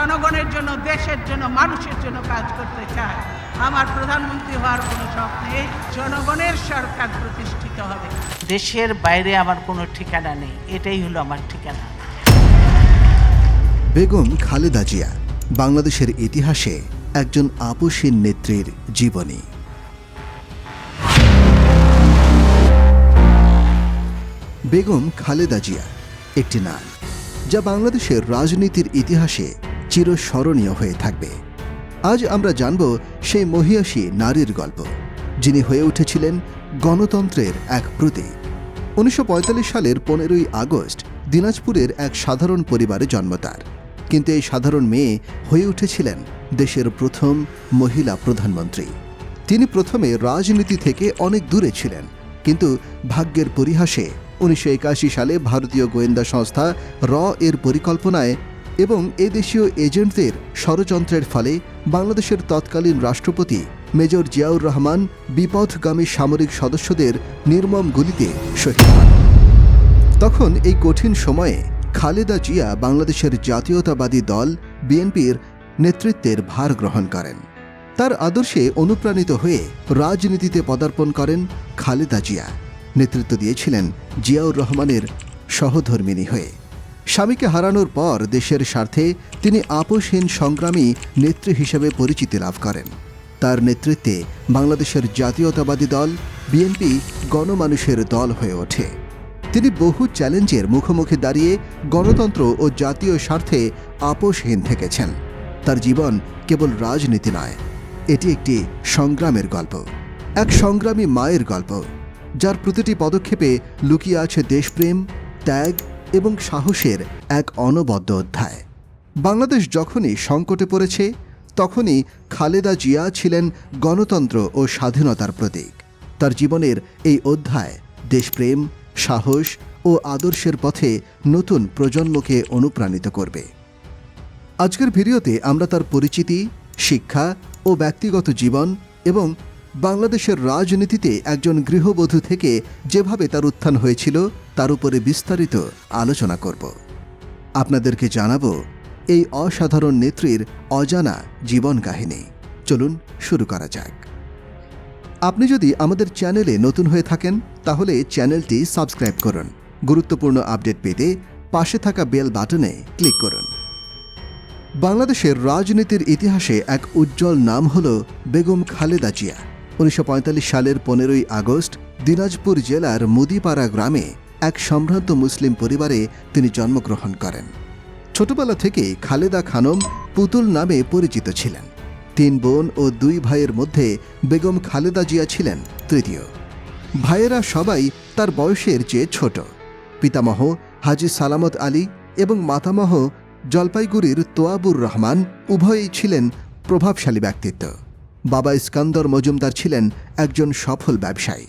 জনগণের জন্য, দেশের জন্য, মানুষের জন্য কাজ করতে চায়। আমার প্রধানমন্ত্রী হওয়ার কোনো নেই। জনগণের সরকার প্রতিষ্ঠিত হবে। দেশের বাইরে আমার কোনো ঠিকানা নেই। এটাই হলো আমার ঠিকানা। বেগম খালেদা জিয়া, বাংলাদেশের ইতিহাসে একজন আপসীন নেত্রীর জীবনী। বেগম খালেদা জিয়া একটি নাম যা বাংলাদেশের রাজনীতির ইতিহাসে চিরস্মরণীয় হয়ে থাকবে। আজ আমরা জানব সেই মহিয়াসী নারীর গল্প, যিনি হয়ে উঠেছিলেন গণতন্ত্রের এক প্রতীক উনিশশো পঁয়তাল্লিশ সালের পনেরোই আগস্ট দিনাজপুরের এক সাধারণ পরিবারে জন্ম তার। কিন্তু এই সাধারণ মেয়ে হয়ে উঠেছিলেন দেশের প্রথম মহিলা প্রধানমন্ত্রী। তিনি প্রথমে রাজনীতি থেকে অনেক দূরে ছিলেন, কিন্তু ভাগ্যের পরিহাসে উনিশশো একাশি সালে ভারতীয় গোয়েন্দা সংস্থা র এর পরিকল্পনায় এবং এদেশীয় এজেন্টদের ষড়যন্ত্রের ফলে বাংলাদেশের তৎকালীন রাষ্ট্রপতি মেজর জিয়াউর রহমান বিপথগামী সামরিক সদস্যদের নির্মম গুলিতে শহীদ হন। তখন এই কঠিন সময়ে খালেদা জিয়া বাংলাদেশের জাতীয়তাবাদী দল বিএনপির নেতৃত্বের ভার গ্রহণ করেন। তার আদর্শে অনুপ্রাণিত হয়ে রাজনীতিতে পদার্পণ করেন খালেদা জিয়া। নেতৃত্ব দিয়েছিলেন জিয়াউর রহমানের সহধর্মিনী হয়ে। স্বামীকে হারানোর পর দেশের স্বার্থে তিনি আপোষহীন সংগ্রামী নেত্রী হিসেবে পরিচিতি লাভ করেন। তার নেতৃত্বে বাংলাদেশের জাতীয়তাবাদী দল, বিএনপি গণমানুষের দল হয়ে ওঠে। তিনি বহু চ্যালেঞ্জের মুখোমুখি দাঁড়িয়ে গণতন্ত্র ও জাতীয় স্বার্থে আপোষহীন থেকেছেন। তার জীবন কেবল রাজনীতি নয়, এটি একটি সংগ্রামের গল্প, এক সংগ্রামী মায়ের গল্প, যার প্রতিটি পদক্ষেপে লুকিয়ে আছে দেশপ্রেম, ত্যাগ এবং সাহসের এক অনবদ্য অধ্যায়। বাংলাদেশ যখনই সংকটে পড়েছে, তখনই খালেদা জিয়া ছিলেন গণতন্ত্র ও স্বাধীনতার প্রতীক। তার জীবনের এই অধ্যায় দেশপ্রেম, সাহস ও আদর্শের পথে নতুন প্রজন্মকে অনুপ্রাণিত করবে। আজকের ভিডিওতে আমরা তার পরিচিতি, শিক্ষা ও ব্যক্তিগত জীবন এবং বাংলাদেশের রাজনীতিতে একজন গৃহবধূ থেকে যেভাবে তার উত্থান হয়েছিল, তার উপরে বিস্তারিত আলোচনা করব। আপনাদেরকে জানাব এই অসাধারণ নেত্রীর অজানা জীবন কাহিনী। চলুন শুরু করা যাক। আপনি যদি আমাদের চ্যানেলে নতুন হয়ে থাকেন, তাহলে চ্যানেলটি সাবস্ক্রাইব করুন। গুরুত্বপূর্ণ আপডেট পেতে পাশে থাকা বেল বাটনে ক্লিক করুন। বাংলাদেশের রাজনীতির ইতিহাসে এক উজ্জ্বল নাম হল বেগম খালেদা জিয়া। উনিশশো পঁয়তাল্লিশ সালের পনেরোই আগস্ট দিনাজপুর জেলার মুদিপাড়া গ্রামে এক সম্ভ্রান্ত মুসলিম পরিবারে তিনি জন্মগ্রহণ করেন। ছোটবেলা থেকে খালেদা খানম পুতুল নামে পরিচিত ছিলেন। তিন বোন ও দুই ভাইয়ের মধ্যে বেগম খালেদা জিয়া ছিলেন তৃতীয়। ভাইয়েরা সবাই তার বয়সের চেয়ে ছোট। পিতামহ হাজি সালামত আলী এবং মাতামহ জলপাইগুড়ির তোয়াবুর রহমান উভয়ই ছিলেন প্রভাবশালী ব্যক্তিত্ব। বাবা ইস্কান্দর মজুমদার ছিলেন একজন সফল ব্যবসায়ী।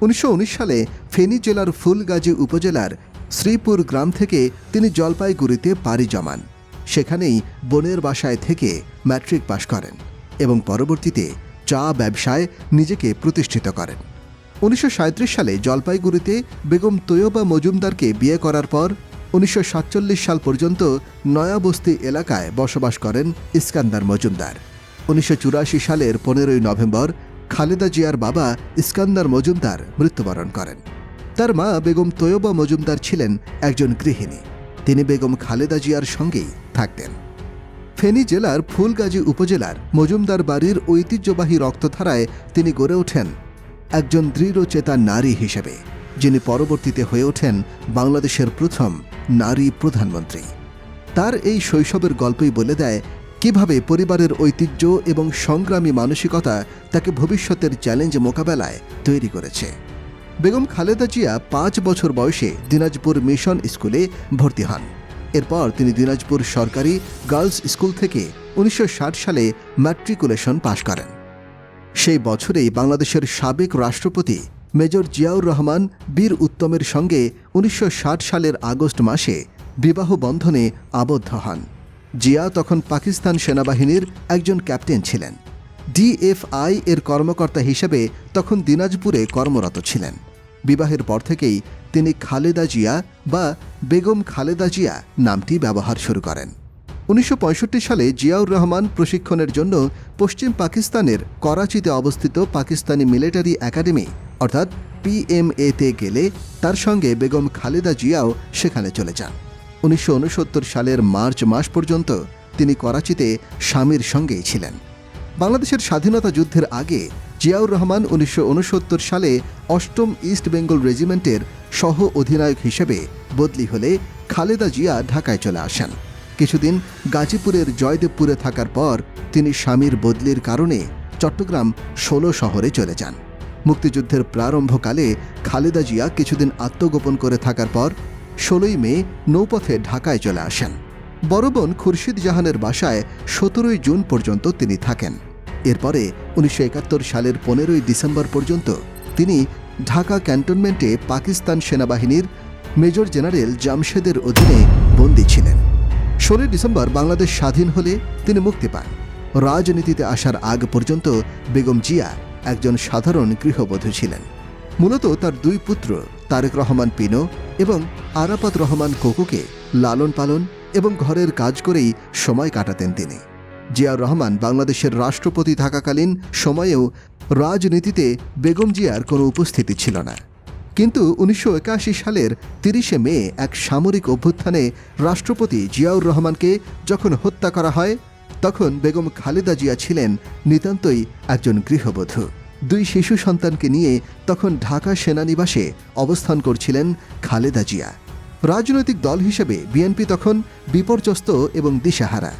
উনিশশো উনিশ সালে ফেনী জেলার ফুলগাজী উপজেলার শ্রীপুর গ্রাম থেকে তিনি জলপাইগুড়িতে পাড়ি জমান। সেখানেই বোনের বাসায় থেকে ম্যাট্রিক পাশ করেন এবং পরবর্তীতে চা ব্যবসায় নিজেকে প্রতিষ্ঠিত করেন। উনিশশো সাঁইত্রিশ সালে জলপাইগুড়িতে বেগম তৈয়বা মজুমদারকে বিয়ে করার পর উনিশশো সাতচল্লিশ সাল পর্যন্ত নয়াবস্তি এলাকায় বসবাস করেন ইস্কান্দার মজুমদার। উনিশশো চুরাশি সালের পনেরোই নভেম্বর খালেদা জিয়ার বাবা ইস্কান্দার মজুমদার মৃত্যুবরণ করেন। তার মা বেগম তৈয়বা মজুমদার ছিলেন একজন গৃহিণী। তিনি বেগম খালেদা জিয়ার সঙ্গেই থাকতেন। ফেনী জেলার ফুলগাজী উপজেলার মজুমদার বাড়ির ঐতিহ্যবাহী রক্তধারায় তিনি গড়ে ওঠেন একজন দৃঢ়চেতা নারী হিসেবে, যিনি পরবর্তীতে হয়ে ওঠেন বাংলাদেশের প্রথম নারী প্রধানমন্ত্রী। তার এই শৈশবের গল্পই বলে দেয় কীভাবে পরিবারের ঐতিহ্য এবং সংগ্রামী মানসিকতা তাকে ভবিষ্যতের চ্যালেঞ্জ মোকাবেলায় তৈরি করেছে? বেগম খালেদা জিয়া পাঁচ বছর বয়সে দিনাজপুর মিশন স্কুলে ভর্তি হন। এরপর তিনি দিনাজপুর সরকারি গার্লস স্কুল থেকে উনিশশো ষাট সালে ম্যাট্রিকুলেশন পাশ করেন। সেই বছরেই বাংলাদেশের সাবেক রাষ্ট্রপতি মেজর জিয়াউর রহমান বীর উত্তমের সঙ্গে উনিশশো ষাট সালের আগস্ট মাসে বিবাহ বন্ধনে আবদ্ধ হন। জিয়া তখন পাকিস্তান সেনাবাহিনীর একজন ক্যাপ্টেন ছিলেন। ডিএফআই এর কর্মকর্তা হিসেবে তখন দিনাজপুরে কর্মরত ছিলেন। বিবাহের পর থেকেই তিনি খালেদা জিয়া বা বেগম খালেদা জিয়া নামটি ব্যবহার শুরু করেন। উনিশশো পঁয়ষট্টি সালে জিয়াউর রহমান প্রশিক্ষণের জন্য পশ্চিম পাকিস্তানের করাচিতে অবস্থিত পাকিস্তানি মিলিটারি একাডেমি, অর্থাৎ পিএমএতে গেলে তার সঙ্গে বেগম খালেদা জিয়াও সেখানে চলে যান। উনিশশো ঊনসত্তর সালের মার্চ মাস পর্যন্ত তিনি করাচিতে স্বামীর সঙ্গেই ছিলেন। বাংলাদেশের স্বাধীনতা যুদ্ধের আগে জিয়াউর রহমান উনিশশো ঊনসত্তর সালে অষ্টম ইস্ট বেঙ্গল রেজিমেন্টের সহ অধিনায়ক হিসেবে বদলি হলে খালেদা জিয়া ঢাকায় চলে আসেন। কিছুদিন গাজীপুরের জয়দেবপুরে থাকার পর তিনি স্বামীর বদলির কারণে চট্টগ্রাম ষোলো শহরে চলে যান। মুক্তিযুদ্ধের প্রারম্ভকালে খালেদা জিয়া কিছুদিন আত্মগোপন করে থাকার পর ষোলোই মে নৌপথে ঢাকায় চলে আসেন। বড় বোন খুরশিদ জাহানের বাসায় সতেরোই জুন পর্যন্ত তিনি থাকেন। এরপরে উনিশশো একাত্তর সালের পনেরোই ডিসেম্বর পর্যন্ত তিনি ঢাকা ক্যান্টনমেন্টে পাকিস্তান সেনাবাহিনীর মেজর জেনারেল জামশেদের অধীনে বন্দী ছিলেন। ষোলোই ডিসেম্বর বাংলাদেশ স্বাধীন হলে তিনি মুক্তি পান। রাজনীতিতে আসার আগ পর্যন্ত বেগম জিয়া একজন সাধারণ গৃহবধূ ছিলেন। মূলত তার দুই পুত্র তারেক রহমান পিনো এবং আরাপাত রহমান কোকুকে লালন পালন এবং ঘরের কাজ করেই সময় কাটাতেন তিনি। জিয়াউর রহমান বাংলাদেশের রাষ্ট্রপতি থাকাকালীন সময়েও রাজনীতিতে বেগম জিয়ার কোনো উপস্থিতি ছিল না। কিন্তু উনিশশো একাশি সালের তিরিশে মে এক সামরিক অভ্যুত্থানে রাষ্ট্রপতি জিয়াউর রহমানকে যখন হত্যা করা হয়, তখন বেগম খালেদা জিয়া ছিলেন নিতান্তই একজন গৃহবধূ। দুই শিশু সন্তানকে নিয়ে তখন ঢাকা সেনানিবাসে অবস্থান করছিলেন খালেদা জিয়া। রাজনৈতিক দল হিসেবে বিএনপি তখন বিপর্যস্ত এবং দিশাহারা।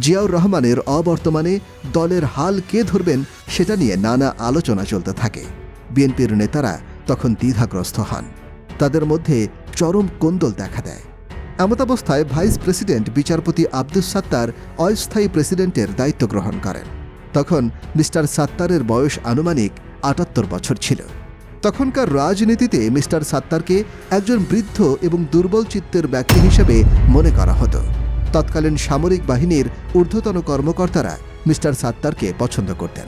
জিয়াউর রহমানের অবর্তমানে দলের হাল কে ধরবেন সেটা নিয়ে নানা আলোচনা চলতে থাকে। বিএনপির নেতারা তখন দ্বিধাগ্রস্ত হন। তাদের মধ্যে চরম কোন্দল দেখা দেয়। এমতাবস্থায় ভাইস প্রেসিডেন্ট বিচারপতি আব্দুস সাত্তার অস্থায়ী প্রেসিডেন্টের দায়িত্ব গ্রহণ করেন। তখন মিস্টার সাত্তারের বয়স আনুমানিক আটাত্তর বছর ছিল। তখনকার রাজনীতিতে মিস্টার সাত্তারকে একজন বৃদ্ধ এবং দুর্বল চিত্তের ব্যক্তি হিসেবে মনে করা হতো। তৎকালীন সামরিক বাহিনীর ঊর্ধ্বতন কর্মকর্তারা মিস্টার সাত্তারকে পছন্দ করতেন,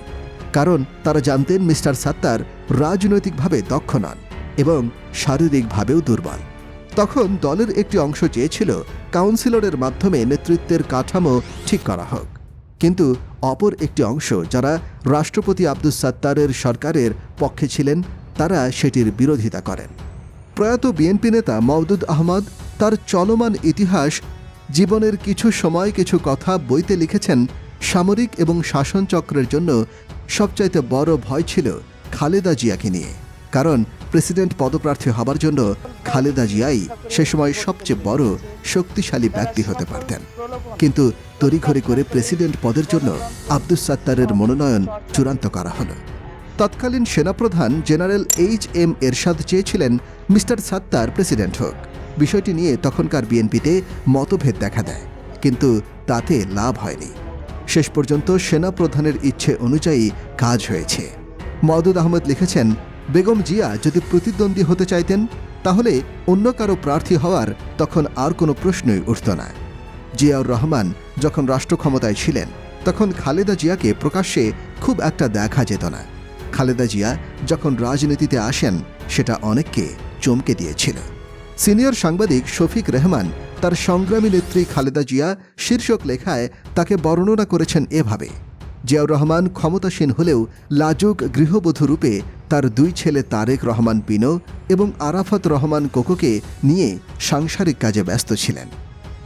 কারণ তারা জানতেন মিস্টার সাত্তার রাজনৈতিকভাবে দক্ষ নন এবং শারীরিকভাবেও দুর্বল। তখন দলের একটি অংশ চেয়েছিল কাউন্সিলরের মাধ্যমে নেতৃত্বের কাঠামো ঠিক করা হোক। কিন্তু অপর একটি অংশ যারা রাষ্ট্রপতি আব্দুস সাত্তারের সরকারের পক্ষে ছিলেন, তারা সেটির বিরোধিতা করেন। প্রয়াত বিএনপি নেতা মওদুদ আহমদ তার চলমান ইতিহাস, জীবনের কিছু সময় কিছু কথা বইতে লিখেছেন, সামরিক এবং শাসনচক্রের জন্য সবচাইতে বড় ভয় ছিল খালেদা জিয়াকে নিয়ে। কারণ প্রেসিডেন্ট পদপ্রার্থী হবার জন্য খালেদা জিয়াই সে সময় সবচেয়ে বড় শক্তিশালী ব্যক্তি হতে পারতেন। কিন্তু তড়িঘড়ি করে প্রেসিডেন্ট পদের জন্য আব্দুস সাত্তারের মনোনয়ন চূড়ান্ত করা হলো। তৎকালীন সেনাপ্রধান জেনারেল এইচ এম এরশাদ চেয়েছিলেন মিস্টার সাত্তার প্রেসিডেন্ট হোক। বিষয়টি নিয়ে তখনকার বিএনপিতে মতভেদ দেখা দেয়, কিন্তু তাতে লাভ হয়নি। শেষ পর্যন্ত সেনাপ্রধানের ইচ্ছে অনুযায়ী কাজ হয়েছে। মওদুদ আহমেদ লিখেছেন বেগম জিয়া যদি প্রতিদ্বন্দ্বী হতে চাইতেন, তাহলে অন্য কারও প্রার্থী হওয়ার তখন আর কোনো প্রশ্নই উঠত না। জিয়াউর রহমান যখন রাষ্ট্র ক্ষমতায় ছিলেন, তখন খালেদা জিয়াকে প্রকাশ্যে খুব একটা দেখা যেত না। খালেদা জিয়া যখন রাজনীতিতে আসেন, সেটা অনেককে চমকে দিয়েছিল। সিনিয়র সাংবাদিক শফিক রেহমান তার সংগ্রামী নেত্রী খালেদা জিয়া শীর্ষক লেখায় তাকে বর্ণনা করেছেন এভাবে জিয়াউর রহমান ক্ষমতাসীন হলেও লাজুক গৃহবধূ রূপে তার দুই ছেলে তারেক রহমান পিনো এবং আরাফাত রহমান কোকোকে নিয়ে সাংসারিক কাজে ব্যস্ত ছিলেন।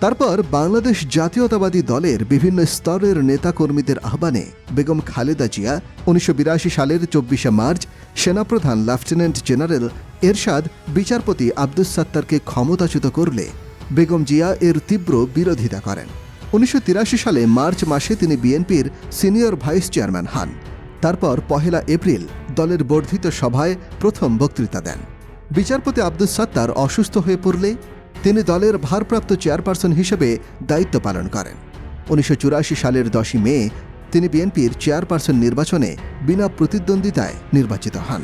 তারপর বাংলাদেশ জাতীয়তাবাদী দলের বিভিন্ন স্তরের নেতাকর্মীদের আহ্বানে বেগম খালেদা জিয়া উনিশশো বিরাশি সালের চব্বিশে মার্চ সেনাপ্রধান লেফটেন্যান্ট জেনারেল এরশাদ বিচারপতি আব্দুস সাত্তারকে ক্ষমতাচ্যুত করলে বেগম জিয়া এর তীব্র বিরোধিতা করেন। উনিশশো তিরাশি সালে মার্চ মাসে তিনি বিএনপির সিনিয়র ভাইস চেয়ারম্যান হন। তারপর পহেলা এপ্রিল দলের বর্ধিত সভায় প্রথম বক্তৃতা দেন। বিচারপতি আব্দুস সাত্তার অসুস্থ হয়ে পড়লে তিনি দলের ভারপ্রাপ্ত চেয়ারপারসন হিসেবে দায়িত্ব পালন করেন। উনিশশো চুরাশি সালের দশই মে তিনি বিএনপির চেয়ারপারসন নির্বাচনে বিনা প্রতিদ্বন্দ্বিতায় নির্বাচিত হন।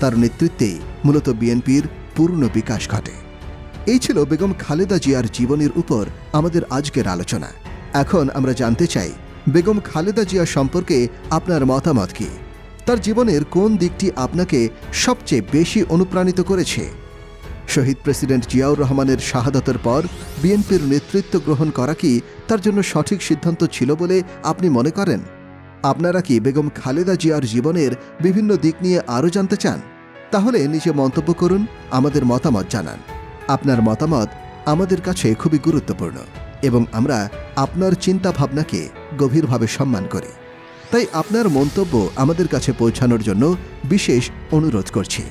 তার নেতৃত্বেই মূলত বিএনপির পূর্ণ বিকাশ ঘটে। এই ছিল বেগম খালেদা জিয়ার জীবনের উপর আমাদের আজকের আলোচনা। এখন আমরা জানতে চাই, বেগম খালেদা জিয়া সম্পর্কে আপনার মতামত কি? তার জীবনের কোন দিকটি আপনাকে সবচেয়ে বেশি অনুপ্রাণিত করেছে? শহীদ প্রেসিডেন্ট জিয়াউর রহমানের শাহাদতের পর বিএনপির নেতৃত্ব গ্রহণ করা কি তার জন্য সঠিক সিদ্ধান্ত ছিল বলে আপনি মনে করেন? আপনারা কি বেগম খালেদা জিয়ার জীবনের বিভিন্ন দিক নিয়ে আরও জানতে চান? তাহলে নিচে মন্তব্য করুন, আমাদের মতামত জানান। আপনার মতামত আমাদের কাছে খুবই গুরুত্বপূর্ণ। এবং আমরা আপনার চিন্তা ভাবনাকে গভীরভাবে সম্মান করি। তাই আপনার মন্তব্য আমাদের কাছে পৌঁছানোর জন্য বিশেষ অনুরোধ করছি।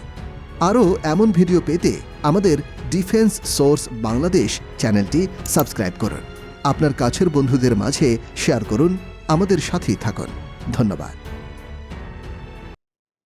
আরও এমন ভিডিও পেতে আমাদের ডিফেন্স সোর্স বাংলাদেশ চ্যানেলটি সাবস্ক্রাইব করুন। আপনার কাছের বন্ধুদের মাঝে শেয়ার করুন। আমাদের সাথেই থাকুন। ধন্যবাদ।